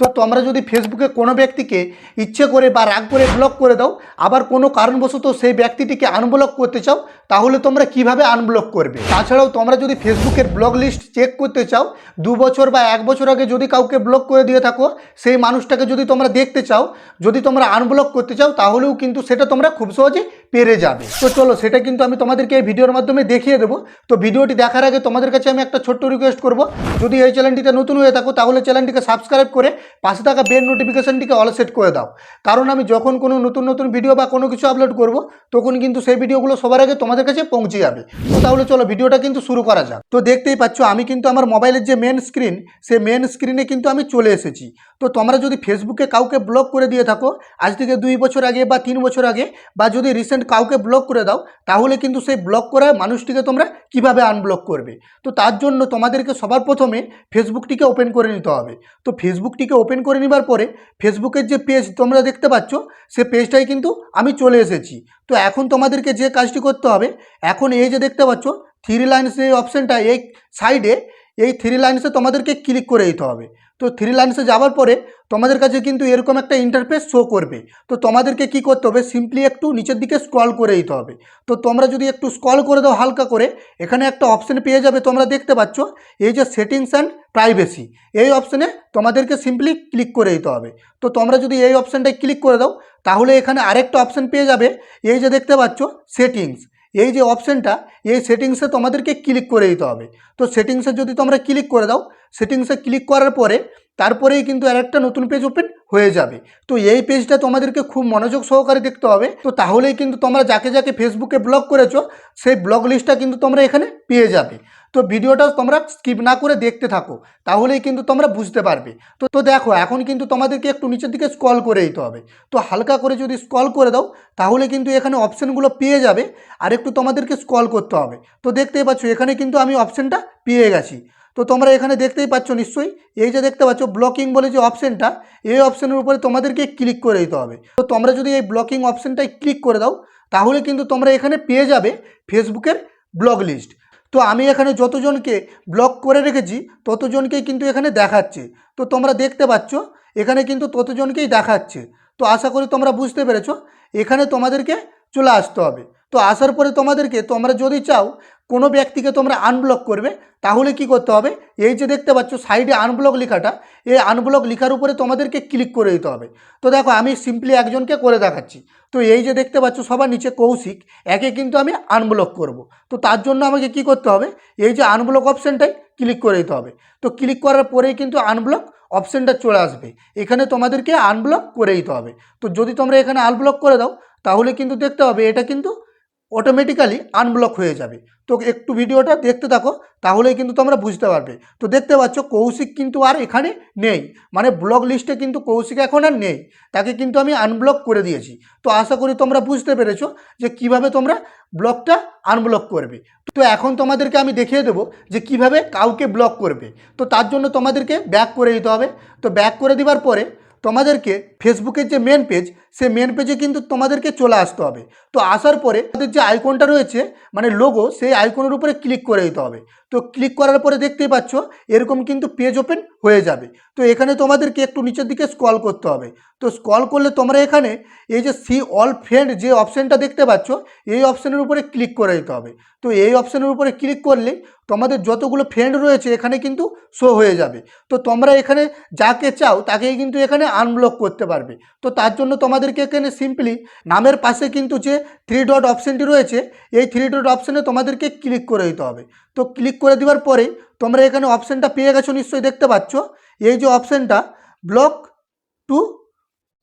তো তোমরা যদি ফেসবুকে কোনো ব্যক্তিকে ইচ্ছে করে বা রাগ করে ব্লক করে দাও, আবার কোনো কারণবশত সেই ব্যক্তিটিকে আনব্লক করতে চাও, তাহলে তোমরা কীভাবে আনব্লক করবে? তাছাড়াও তোমরা যদি ফেসবুকের ব্লক লিস্ট চেক করতে চাও, দু বছর বা এক বছর আগে যদি কাউকে ব্লক করে দিয়ে থাকো, সেই মানুষটাকে যদি তোমরা দেখতে চাও, যদি তোমরা আনব্লক করতে চাও, তাহলেও কিন্তু সেটা তোমরা খুব সহজে পেরে যাবে। তো চলো, সেটা কিন্তু আমি তোমাদেরকে এই ভিডিওর মাধ্যমে দেখিয়ে দেবো। তো ভিডিওটি দেখার আগে তোমাদের কাছে আমি একটা ছোট্ট রিকোয়েস্ট করব। যদি এই চ্যানেলটিতে নতুন হয়ে থাকো, তাহলে চ্যানেলটিকে সাবস্ক্রাইব করে পাশে থাকা বেল নোটিফিকেশনটিকে অল সেট করে দাও। কারণ আমি যখন কোনো নতুন নতুন ভিডিও বা কোনো কিছু আপলোড করব, তখন কিন্তু সেই ভিডিওগুলো সবার আগে তোমাদের কাছে পৌঁছে যাবে। তো তাহলে চলো, ভিডিওটা কিন্তু শুরু করা যাক। তো দেখতেই পাচ্ছ, আমি কিন্তু আমার মোবাইলের যে মেন স্ক্রিন সে মেন স্ক্রিনে কিন্তু আমি চলে এসেছি। তো তোমরা যদি ফেসবুকে কাউকে ব্লক করে দিয়ে থাকো, আজ থেকে দুই বছর আগে বা তিন বছর আগে, বা যদি রিসেন্ট কাউকে ব্লক করে দাও, তাহলে কিন্তু সেই ব্লক করা মানুষটিকে তোমরা কীভাবে আনব্লক করবে? তো তার জন্য তোমাদেরকে সবার প্রথমে ফেসবুকটিকে ওপেন করে নিতে হবে। তো ফেসবুকটিকে ওপেন করে নেবার পরে ফেসবুকের যে পেজ তোমরা দেখতে পাচ্ছ, সে পেজটাই কিন্তু আমি চলে এসেছি। তো এখন তোমাদেরকে যে কাজটি করতে হবে, এখন এই যে দেখতে পাচ্ছ থ্রি লাইন্স এই অপশানটা এই সাইডে এই থ্রি লাইন্সে তোমাদেরকে ক্লিক করে দিতে হবে। তো থ্রি লাইন্সে যাওয়ার পরে তোমাদের কাছে কিন্তু এরকম একটা ইন্টারফেস শো করবে। তো তোমাদেরকে কি করতে হবে? সিম্পলি একটু নিচের দিকে স্ক্রল করে দিতে হবে। তো তোমরা যদি একটু স্ক্রল করে দাও হালকা করে, এখানে একটা অপশান পেয়ে যাবে তোমরা দেখতে পাচ্ছ, এই যে সেটিংস অ্যান্ড প্রাইভেসি এই অপশানে তোমাদেরকে সিম্পলি ক্লিক করে দিতে হবে। তো তোমরা যদি এই অপশানটায় ক্লিক করে দাও, তাহলে এখানে আরেকটা অপশান পেয়ে যাবে। এই যে দেখতে পাচ্ছ সেটিংস এই যে অপশানটা এই সেটিংসে তোমাদেরকে ক্লিক করে দিতে হবে। তো সেটিংসে যদি তোমরা ক্লিক করে দাও সেটিংসে ক্লিক করার পরে তারপরেই কিন্তু আর একটা নতুন পেজ ওপেন হয়ে যাবে। তো এই পেজটা তোমাদেরকে খুব মনোযোগ সহকারে দেখতে হবে। তো তাহলেই কিন্তু তোমরা যাকে যাকে ফেসবুকে ব্লগ করেছ, সেই ব্লগ লিস্টটা কিন্তু তোমরা এখানে পেয়ে যাবে। তো ভিডিওটা তোমরা স্কিপ না করে দেখতে থাকো, তাহলেই কিন্তু তোমরা বুঝতে পারবে। তো তো দেখো, এখন কিন্তু তোমাদেরকে একটু নিচের দিকে স্ক্রল করে দিতে হবে। তো হালকা করে যদি স্ক্রল করে দাও, তাহলে কিন্তু এখানে অপশানগুলো পেয়ে যাবে। আর একটু তোমাদেরকে স্ক্রল করতে হবে। তো দেখতেই পাচ্ছ, এখানে কিন্তু আমি অপশানটা পেয়ে গেছি। তো তোমরা এখানে দেখতেই পাচ্ছ নিশ্চয়ই, এই যে দেখতে পাচ্ছ ব্লকিং বলে যে অপশানটা এই অপশানের উপরে তোমাদেরকে ক্লিক করে দিতে হবে। তো তোমরা যদি এই ব্লকিং অপশানটায় ক্লিক করে দাও, তাহলে কিন্তু তোমরা এখানে পেয়ে যাবে ফেসবুকের ব্লগ লিস্ট তো আমি এখানে যতজনকে ব্লক করে রেখেছি, ততজনকেই কিন্তু এখানে দেখাচ্ছে। তো তোমরা দেখতে পাচ্ছ, এখানে কিন্তু ততজনকেই দেখাচ্ছে। তো আশা করি তোমরা বুঝতে পেরেছ, এখানে তোমাদেরকে চলে আসতে হবে। তো আসার পরে তোমাদেরকে তোমরা যদি চাও কোনো ব্যক্তিকে তোমরা আনব্লক করবে, তাহলে কি করতে হবে? এই যে দেখতে পাচ্ছ সাইডে আনব্লক লেখাটা, এই আনব্লক লেখার উপরে তোমাদেরকে ক্লিক করে দিতে হবে। তো দেখো, আমি সিম্পলি একজনকে করে দেখাচ্ছি। তো এই যে দেখতে পাচ্ছ, সবার নিচে কৌশিক, একে কিন্তু আমি আনব্লক করব। তো তার জন্য আমাকে কি করতে হবে? এই যে আনব্লক অপশানটাই ক্লিক করে দিতে হবে। তো ক্লিক করার পরেই কিন্তু আনব্লক অপশানটা চলে আসবে। এখানে তোমাদেরকে আনব্লক করে দিতে হবে। তো যদি তোমরা এখানে আনব্লক করে দাও, তাহলে কিন্তু দেখতে হবে, এটা কিন্তু অটোমেটিক্যালি আনব্লক হয়ে যাবে। তো একটু ভিডিওটা দেখতে থাকো, তাহলেই কিন্তু তোমরা বুঝতে পারবে। তো দেখতে পাচ্ছ কৌশিক কিন্তু আর এখানে নেই। মানে ব্লক লিস্টে কিন্তু কৌশিক এখন আর নেই। তাকে কিন্তু আমি আনব্লক করে দিয়েছি। তো আশা করি তোমরা বুঝতে পেরেছ যে কীভাবে তোমরা ব্লকটা আনব্লক করবে। তো এখন তোমাদেরকে আমি দেখিয়ে দেবো যে কীভাবে কাউকে ব্লক করবে। তো তার জন্য তোমাদেরকে ব্যাক করে দিতে হবে। তো ব্যাক করে দেওয়ার পরে তোমাদেরকে ফেসবুকের যে মেন পেজ সে মেন পেজে কিন্তু তোমাদেরকে চলে আসতে হবে। তো আসার পরে তাদের যে আইকনটা রয়েছে মানে লোগো সেই আইকনের উপরে ক্লিক করে দিতে হবে। তো ক্লিক করার পরে দেখতেই পাচ্ছ, এরকম কিন্তু পেজ ওপেন হয়ে যাবে। তো এখানে তোমাদেরকে একটু নিচের দিকে স্ক্রল করতে হবে। তো স্ক্রল করলে তোমরা এখানে এই যে সি অল ফ্রেন্ড যে অপশানটা দেখতে পাচ্ছ, এই অপশানের উপরে ক্লিক করে দিতে হবে। তো এই অপশানের উপরে ক্লিক করলে তোমাদের যতগুলো ফ্রেন্ড রয়েছে, এখানে কিন্তু শো হয়ে যাবে। তো তোমরা এখানে যাকে চাও, তাকেই কিন্তু এখানে আনব্লক করতে পারবে। তো তার জন্য তোমাদেরকে এখানে সিম্পলি নামের পাশে কিন্তু যে থ্রি ডট অপশানটি রয়েছে, এই থ্রি ডট অপশানে তোমাদেরকে ক্লিক করে দিতে হবে। তো ক্লিক করে দেওয়ার পরেই তোমরা এখানে অপশানটা পেয়ে গেছো নিশ্চয়ই দেখতে পাচ্ছ। এই যে অপশানটা ব্লক টু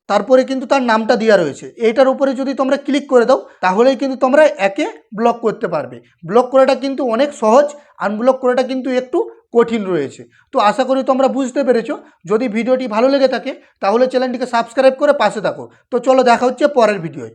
তারপরে কিন্তু তার নামটা দেওয়া রয়েছে। এইটার উপরে যদি তোমরা ক্লিক করে দাও, তাহলেই কিন্তু তোমরা একে ব্লক করতে পারবে। ব্লক করাটা কিন্তু অনেক সহজ আনব্লক করাটা কিন্তু একটু কঠিন রয়েছে। তো আশা করি তোমরা বুঝতে পেরেছ। যদি ভিডিওটি ভালো লেগে থাকে, তাহলে চ্যানেলটিকে সাবস্ক্রাইব করে পাশে থাকো। তো চলো দেখা হচ্ছে পরের ভিডিওয়।